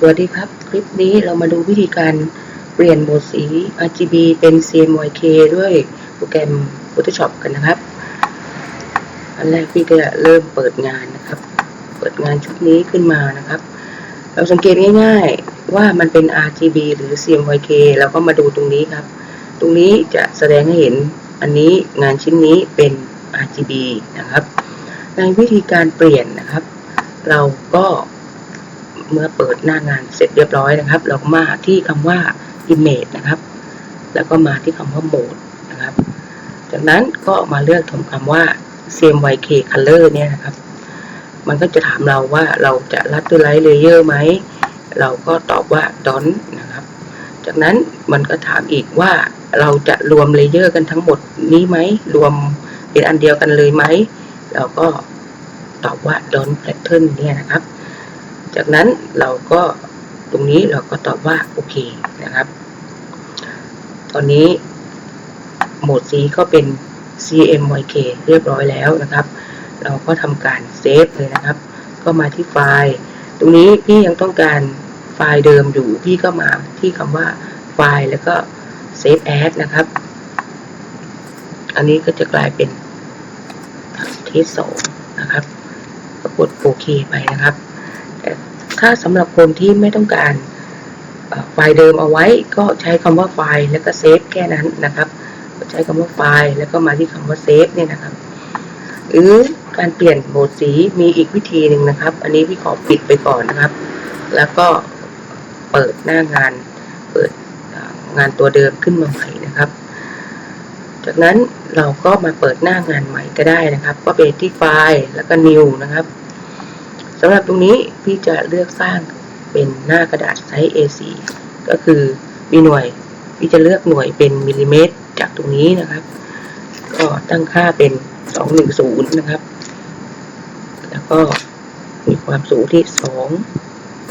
สวัสดีครับ คลิปนี้เรามาดูวิธีการเปลี่ยนโหมดสี RGB เป็น CMYK ด้วยโปรแกรม Photoshop กันนะครับ อันแรกพี่ก็จะเริ่มเปิดงานนะครับ เปิดงานชุดนี้ขึ้นมานะครับ เราสังเกตง่ายๆว่ามันเป็น RGB หรือ CMYK เราก็มาดูตรงนี้ครับ ตรงนี้จะแสดงให้เห็นอันนี้งานชิ้นนี้เป็น RGB นะครับ ในวิธีการเปลี่ยนนะครับ เราก็ เมื่อเปิดหน้างานเสร็จเรียบร้อยนะครับ เราก็มาที่คำว่า image นะครับ แล้วก็มาที่คำว่า mode นะครับ จากนั้นก็มาเลือกทำคำว่า CMYK color เนี่ยนะครับ มันก็จะถามเราว่าเราจะรัดด้วยไลท์เลเยอร์ไหม เราก็ตอบว่า don't นะครับ จากนั้นมันก็ถามอีกว่าเราจะรวมเลเยอร์กันทั้งหมดนี้ไหม รวมเป็นอันเดียวกันเลยไหม เราก็ตอบว่า don't pattern เนี่ยนะครับ จากนั้นเราก็ตรงนี้เราก็ตอบว่าโอเคนะครับ ตอนนี้โหมดสีก็เป็น CMYK เรียบร้อยแล้วนะครับ เราก็ทำการเซฟเลยนะครับ ก็มาที่ไฟล์ ตรงนี้พี่ยังต้องการไฟล์เดิมอยู่พี่ก็มาที่คำว่าไฟล์แล้วก็ Save As นะครับ อันนี้ก็จะกลายเป็นเทสสองนะครับกดโอเคไปนะครับ ถ้าสำหรับคนที่ไม่ต้องการไฟล์เดิมเอาไว้ก็ใช้คำว่าไฟล์แล้วก็เซฟแค่นั้นนะครับใช้คำว่าไฟล์แล้วก็มาที่คำว่าเซฟเนี่ยนะครับหรือการเปลี่ยนโหมดสีมีอีกวิธีหนึ่งนะครับ อันนี้พี่ขอปิดไปก่อนนะครับ แล้วก็เปิดหน้างานเปิดงานตัวเดิมขึ้นมาใหม่นะครับ จากนั้นเราก็มาเปิดหน้างานใหม่ก็ได้นะครับ ก็ไปที่ไฟล์แล้วก็ new นะครับ สำหรับตรงนี้พี่จะเลือกสร้างเป็นหน้ากระดาษไซส์ A4 ก็คือมีหน่วยพี่จะเลือกหน่วยเป็นมิลลิเมตร จากตรงนี้นะครับ ก็ตั้งค่าเป็น 210 นะครับ แล้วก็มีความสูงที่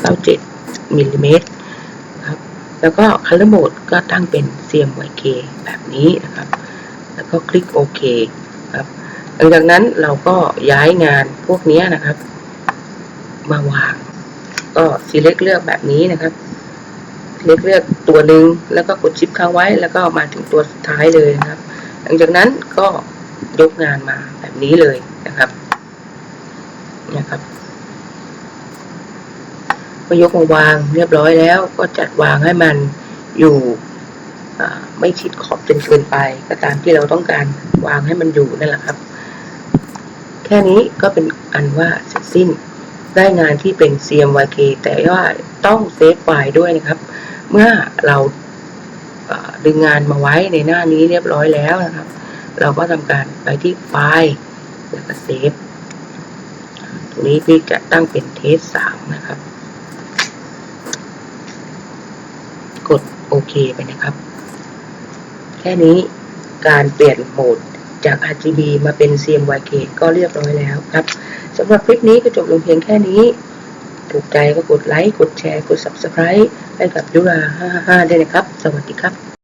297มิลลิเมตรครับ แล้วก็ Color Mode ก็ตั้งเป็น CMYK แบบนี้นะครับ แล้วก็คลิกโอเคครับ หลังจากนั้นเราก็ย้ายงานพวกนี้นะครับ มาวาง ก็ select เลือกแบบนี้นะครับ select เลือกตัวหนึ่งแล้วก็กดชิปค้างไว้ แล้วก็มาถึงตัวสุดท้ายเลยนะครับ หลังจากนั้นก็ยกงานมาแบบนี้เลยนะครับนะครับก็ยกมาวางเรียบร้อยแล้ว ก็จัดวางให้มันอยู่ไม่ชิดขอบจนเกินไปก็ตามที่เราต้องการวางให้มันอยู่นั่นแหละครับ แค่นี้ก็เป็นอันว่าเสร็จสิ้น ได้งานที่เป็น CMYK แต่ว่าต้องเซฟไฟล์ด้วยนะครับ เมื่อเราดึงงานมาไว้ในหน้านี้เรียบร้อยแล้วนะครับ เราก็ทำการไปที่ไฟล์แล้วก็เซฟตรงนี้พี่จะตั้งเป็นเทสสามนะครับ กดโอเคไปนะครับ แค่นี้การเปลี่ยนโหมดจาก RGB มาเป็น CMYK ก็เรียบร้อยแล้วครับ สำหรับคลิปนี้ก็จบลงเพียงแค่นี้ ถูกใจก็กดไลค์ กดแชร์ กด Subscribe ให้กับยุรา55ด้วยนะครับ สวัสดีครับ